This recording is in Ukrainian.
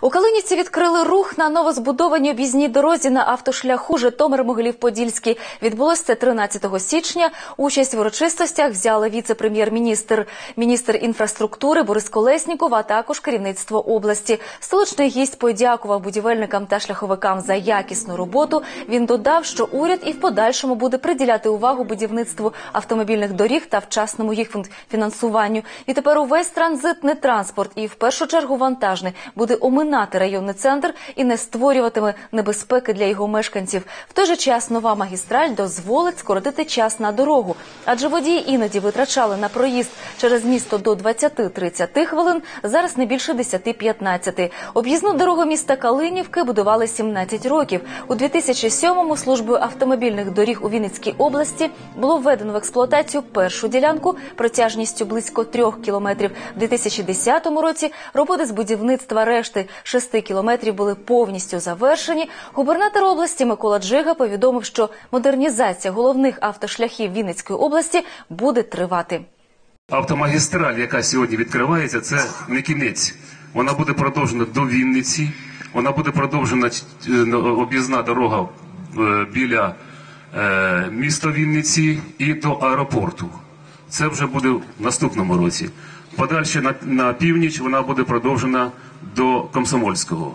У Калинівці відкрили рух на новозбудованій об'їзній дорозі на автошляху Житомир-Могилів-Подільський. Відбулося це 13 січня. Участь в урочистостях взяли віце-прем'єр-міністр, міністр інфраструктури Борис Колесніков, а також керівництво області. Столичний гість подякував будівельникам та шляховикам за якісну роботу. Він додав, що уряд і в подальшому буде приділяти увагу будівництву автомобільних доріг та вчасному їх фін- фінансуванню. І тепер увесь транзитний транспорт і в першу чергу вантажний буде оминати районний центр і не створюватиме небезпеки для його мешканців. В той же час нова магістраль дозволить скоротити час на дорогу, адже водії іноді витрачали на проїзд через місто до 20-30 хвилин. Зараз не більше 10-15. Об'їзну дорогу міста Калинівки будували 17 років. У 2007-му службою автомобільних доріг у Вінницькій області було введено в експлуатацію першу ділянку протяжністю близько трьох кілометрів. У 2010 році роботи з будівництва решти 6 кілометрів були повністю завершені. Губернатор області Микола Джига повідомив, що модернізація головних автошляхів Вінницької області буде тривати. Автомагістраль, яка сьогодні відкривається, це не кінець. Вона буде продовжена до Вінниці. Вона буде продовжена е, об'їзна дорога е, біля е, міста Вінниці і до аеропорту. Це вже буде в наступному році. Подальше на, на північ вона буде продовжена до Комсомольського.